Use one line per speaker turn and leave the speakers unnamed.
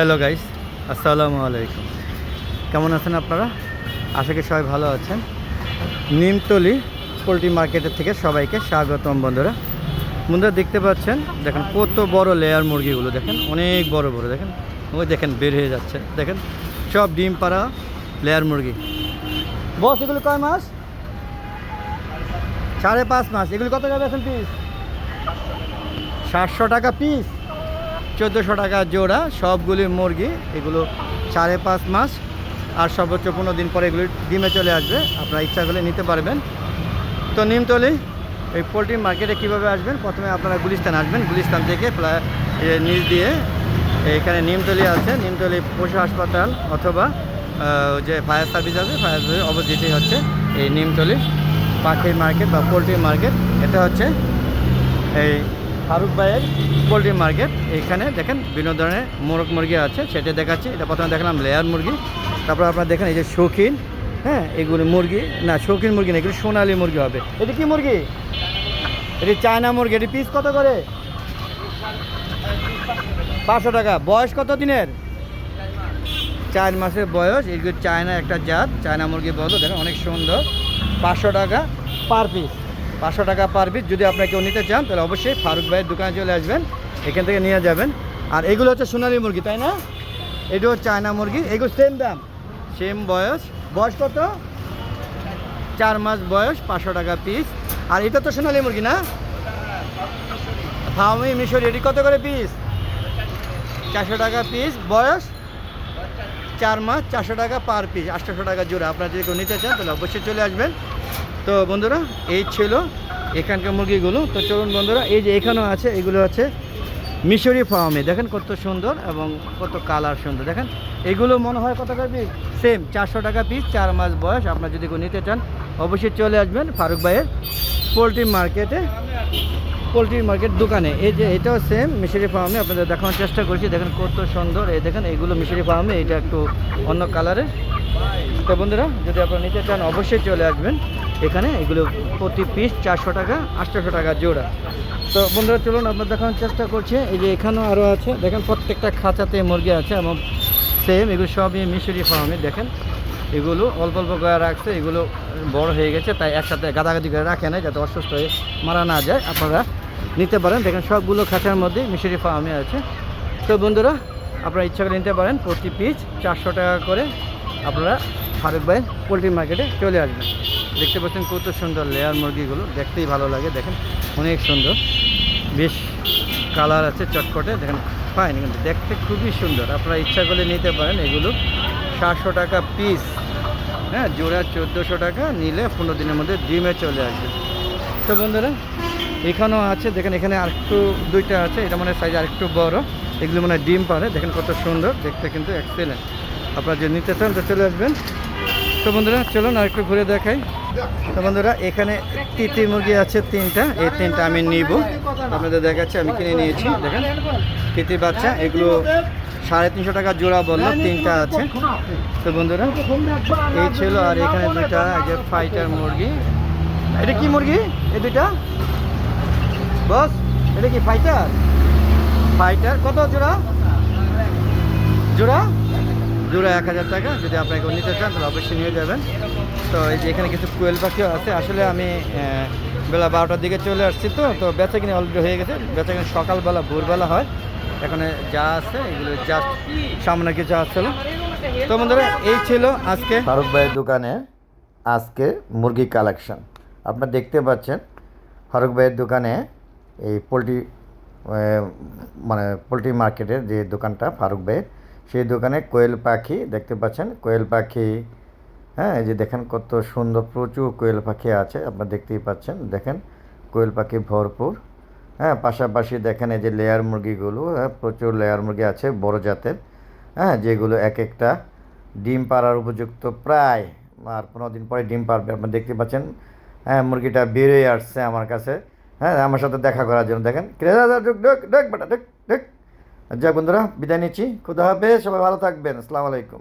Hello guys, আসসালামু আলাইকুম। কেমন আছেন আপনারা? আশা করি সবাই ভালো আছেন। নিমতলি পোলট্রি মার্কেটের থেকে সবাইকে স্বাগতম বন্ধুরা। বন্ধুরা দেখতে পাচ্ছেন, দেখেন কত বড় লেয়ার মুরগিগুলো, দেখেন অনেক বড় বড়, দেখেন। ওই দেখেন, বের হয়ে যাচ্ছে, দেখেন। সব ডিম পাড়া লেয়ার মুরগি। বস, এগুলো কয় মাস? সাড়ে পাঁচ মাস। এগুলো কত যাবে এখন পিস সাতশো টাকা পিস চোদ্দোশো টাকা জোড়া, সবগুলি মুরগি, এগুলো সাড়ে পাঁচ মাস, আর সর্বোচ্চ পনেরো দিন পরে এগুলি ডিমে চলে আসবে। আপনারা ইচ্ছা করলে নিতে পারবেন। তো নিমতলি, এই পোলট্রি মার্কেটে কীভাবে আসবেন? প্রথমে আপনারা গুলিস্তান আসবেন। গুলিস্তান থেকে প্রায় নিচ দিয়ে এখানে নিমতলি আছে। নিমতলি পশু হাসপাতাল অথবা যে ফায়ার সার্ভিস আছে, ফায়ার সার্ভিস অপোজিটেই হচ্ছে এই নিমতলি পাখির মার্কেট বা পোলট্রি মার্কেট। এটা হচ্ছে এই ফারুক ভাইয়ের পোলট্রি মার্কেট। এখানে দেখেন বিভিন্ন ধরনের মোরগ মুরগি আছে, সেটা দেখাচ্ছি। এটা প্রথমে দেখলাম লেয়ার মুরগি, তারপর আপনারা দেখেন এই যে শৌখিন হ্যাঁ এগুলো মুরগি, না, শৌখিন মুরগি না, এগুলো সোনালি মুরগি হবে। এটা কি মুরগি? এটি চায়না মুরগি, এটি পিস কত করে? পাঁচশো টাকা। বয়স কত দিনের? চার মাসের বয়স, এগুলো চায়না একটা জাত, চায়না মুরগি বলো, দেখেন অনেক সুন্দর। পাঁচশো টাকা পার পিস পাঁচশো টাকা পার পিস যদি আপনারা কেউ নিতে চান, তাহলে অবশ্যই ফারুক ভাইয়ের দোকানে চলে আসবেন। এখান থেকে নিয়ে যাবেন। আর এগুলো হচ্ছে সোনালি মুরগি, তাই না? এটাও চায়না মুরগি। এগুলো সেম দাম সেম বয়স। বয়স কত? চার মাস বয়স, পাঁচশো টাকা পিস আর এটা তো সোনালি মুরগি না? ফাউমি মিশরি এটি কত করে পিস চারশো টাকা পিস বয়স? চার মাস, চারশো টাকা পার পিস আটশোশো টাকা জোড়া। আপনারা যদি কেউ নিতে চান, তাহলে অবশ্যই চলে আসবেন। তো বন্ধুরা, এই ছিল এখানকার মুরগিগুলো। তো চলুন বন্ধুরা, এই যে এখানেও আছে, এগুলো আছে মিশরি ফার্মে। দেখেন কত সুন্দর এবং কত কালার সুন্দর। দেখেন, এগুলো মনে হয় কত টাকা পিস সেম চারশো টাকা পিস চার মাস বয়স। আপনারা যদি কেউ নিতে চান, অবশ্যই চলে আসবেন ফারুক ভাইয়ের পোলট্রি মার্কেটে। পোলট্রি মার্কেট দোকানে। এই যে এটাও সেম মিশরি ফার্মে আপনাদের দেখানোর চেষ্টা করছি। দেখেন কত সুন্দর। এই দেখেন, এইগুলো মিশরি ফার্মে এটা একটু অন্য কালারের তো বন্ধুরা, যদি আপনারা নিতে চান, অবশ্যই চলে আসবেন। এখানে এগুলো প্রতি পিস চারশো টাকা, আটশোশো টাকা জোড়া। তো বন্ধুরা, চলুন আপনার দেখানোর চেষ্টা করছে। এই যে এখানেও আরও আছে। দেখেন, প্রত্যেকটা খাঁচাতে মুরগি আছে এবং সেম এগুলো সবই মিশরি ফার্মে দেখেন, এগুলো অল্প অল্প করে রাখছে। এগুলো বড় হয়ে গেছে, তাই একসাথে গাদাগাদি করে রাখে না যাতে অসুস্থ হয়ে মারা না যায়। আপনারা নিতে পারেন। দেখেন সবগুলো খাঁচার মধ্যে মিশরি ফার্মে আছে। তো বন্ধুরা, আপনারা ইচ্ছা করে নিতে পারেন প্রতি পিস চারশো টাকা করে। আপনারা ফারুক ভাই পোলট্রি মার্কেটে চলে আসবেন। দেখতে পাচ্ছেন কত সুন্দর লেয়ার মুরগিগুলো। দেখতেই ভালো লাগে, দেখেন অনেক সুন্দর। বেশ কালার আছে চটকটে দেখেন ফাইন কিন্তু দেখতে খুবই সুন্দর। আপনারা ইচ্ছা করলে নিতে পারেন এগুলো। সাতশো টাকা পিস হ্যাঁ জোড়া চোদ্দোশো টাকা, নিলে পনেরো দিনের মধ্যে ডিমে চলে আসবে। তো বন্ধুরা, এখানেও আছে, দেখেন এখানে আরেকটু দুইটা আছে, এটা মানে সাইজ আরেকটু বড়। এগুলো মানে ডিম পারে দেখেন কত সুন্দর, দেখতে কিন্তু এক্সেলেন্ট আপনারা যদি নিতে চান তো চলে আসবেন। তো বন্ধুরা, চলুন আর একটু ঘুরে দেখাই। তো বন্ধুরা, এখানে তিতি মুরগি আছে তিনটা, এই তিনটা আমি নিব। আপনাদের দেখাচ্ছি, আমি কিনে নিয়েছি, দেখেন। তিতি বাচ্চা, এগুলো সাড়ে তিনশো টাকা জোড়া বলল তিনটা আছে। তো বন্ধুরা, এই ছিল আর এখানে দুটা ফাইটার মুরগি। এটা কি মুরগি? এই দুইটা? বস, এটা কি ফাইটার ফাইটার কত জোড়া? জোড়া? জোড়া এক হাজার টাকা। যদি আপনাকে নিতে চান, তাহলে অবশ্যই নিয়ে যাবেন। তো এই যে এখানে কিছু কোয়েল পাখিও আছে। আসলে আমি বেলা বারোটার দিকে চলে আসছি তো। তো বেচা কিনে অলরেডি হয়ে গেছে। বেচা কিনে সকালবেলা, ভোরবেলা হয়। এখানে যা আছে, এগুলো জাস্ট সামনে কিছু আসছিল তো বন্ধুরা, এই ছিল আজকে
ফারুক ভাইয়ের দোকানে আজকে মুরগি কালেকশন আপনারা দেখতে পাচ্ছেন ফারুক ভাইয়ের দোকানে এই পোলট্রি মানে পোলট্রি মার্কেটের যে দোকানটা ফারুক ভাইয়ের, সেই দোকানে কোয়েল পাখি দেখতে পাচ্ছেন। কোয়েল পাখি হ্যাঁ এই যে দেখেন কত সুন্দর প্রচুর কোয়েল পাখি আছে, আপনারা দেখতেই পাচ্ছেন। দেখেন কোয়েল পাখি ভরপুর। হ্যাঁ পাশাপাশি দেখেন এই যে লেয়ার মুরগিগুলো হ্যাঁ প্রচুর লেয়ার মুরগি আছে বড় জাতের। হ্যাঁ যেগুলো এক একটা ডিম পাড়ার উপযুক্ত প্রায়, আর পনেরো দিন পরে ডিম পারবে আপনারা দেখতে পাচ্ছেন। হ্যাঁ মুরগিটা বেড়ে আসছে আমার কাছে। হ্যাঁ আমার সাথে দেখা করার জন্য। দেখেন ডুক ডুক ডুক বেটা ডুক ডুক যা বন্ধুরা, বিদায় নিচ্ছি। খুদা হবে সবাই ভালো থাকবেন। আসসালামু আলাইকুম।